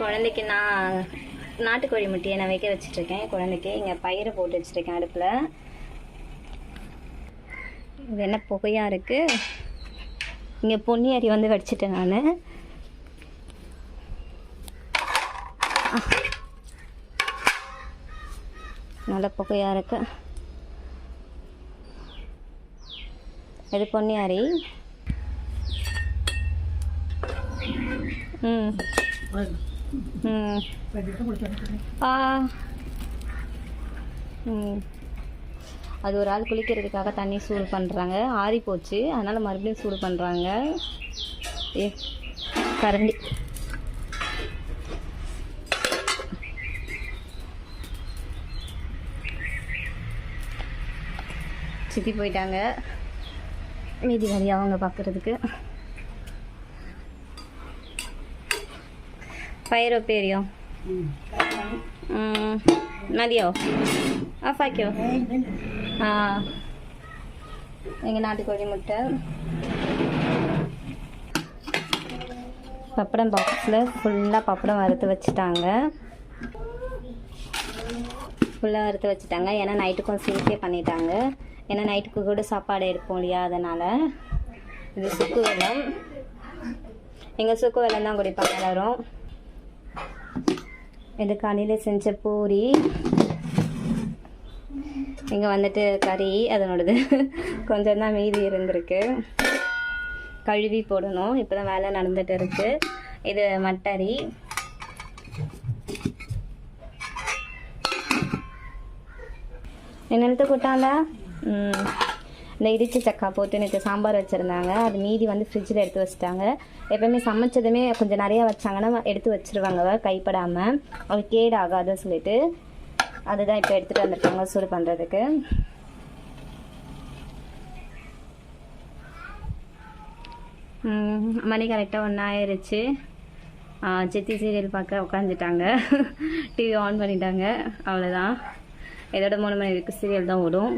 குழந்தைக்கு நான் நாட்டுக்கோழி முட்டையை நான் வைக்க வச்சிட்ருக்கேன். குழந்தைக்கு இங்கே பயிரை போட்டு வச்சுருக்கேன் அடுப்பில். இது என்ன புகையாக இருக்குது இங்கே பொன்னி அரி வந்து வடிச்சிட்டேன் நான். நல்ல புகையாக இருக்கு. இது பொன்னி அரி. ம். ம் அது ஒரு ஆள் குளிக்கிறதுக்காக தண்ணி சூடு பண்ணுறாங்க ஆறி போச்சு. அதனால் மறுபடியும் சூடு பண்ணுறாங்க ஏ கரண்டி. சித்தி போயிட்டாங்க. மீதி வரி அவங்க பார்க்குறதுக்கு പയറോ പേരിയോ മതിയോ ആഫാക്കിയോ ആ எங்கள் நாட்டுக்கோழி முட்டை பப்படம் பாக்ஸில் ஃபுல்லாக பப்படம் வறுத்து வச்சுட்டாங்க ஃபுல்லாக வறுத்து வச்சுட்டாங்க ஏன்னா நைட்டுக்கும் சேர்த்தே பண்ணிட்டாங்க ஏன்னா நைட்டுக்கு கூட சாப்பாடு எடுப்போம் இல்லையா அதனால் இது சுக்கு வெல்லம் எங்கள் சுக்கு வெல்லம் தான் குடிப்பாங்க எல்லோரும் இது காலையில் செஞ்ச பூரி. இங்கே வந்துட்டு கறி அதனோடது கொஞ்சம் தான் மீதி இருந்திருக்கு. கழுவி போடணும். இப்போ தான் வேலை நடந்துட்டு இருக்கு. இது மட்டரி. என்னென்னத்து கூட்டால ம். இந்த இடிச்ச சக்கா போட்டு நேற்று சாம்பார் வச்சுருந்தாங்க. அது மீதி வந்து ஃப்ரிட்ஜில் எடுத்து வச்சுட்டாங்க. எப்போயுமே சமைச்சதுமே கொஞ்சம் நிறையா வச்சாங்கன்னா எடுத்து வச்சிருவாங்க கைப்படாமல் அது கேடு ஆகாதுன்னு சொல்லிட்டு அதுதான் இப்போ எடுத்துகிட்டு வந்திருக்காங்க சூடு பண்ணுறதுக்கு மணி கரெக்டாக ஒன்றா ஆயிடுச்சு சித்தி சீரியல் பார்க்க உட்காந்துட்டாங்க டிவி ஆன் பண்ணிட்டாங்க. அவ்வளோதான் இதோட மூணு மணி வரைக்கும் சீரியல் தான் ஓடும்.